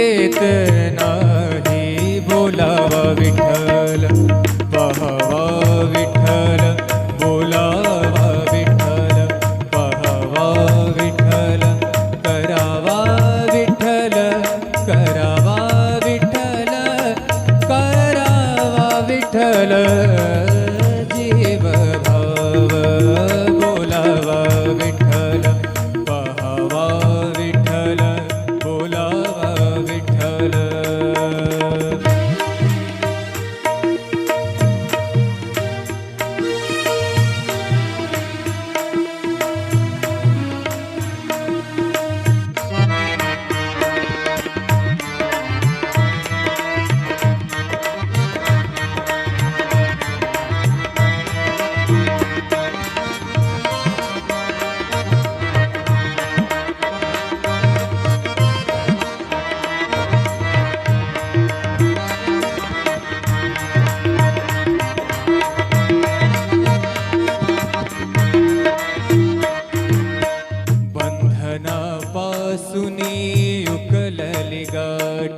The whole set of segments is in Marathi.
माघारी घेत नाही बोलावा विठ्ठल पहावा विठ्ठल बोलावा विठ्ठल पहावा विठ्ठल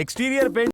ఎక్స్టీరియర్ పెయింట్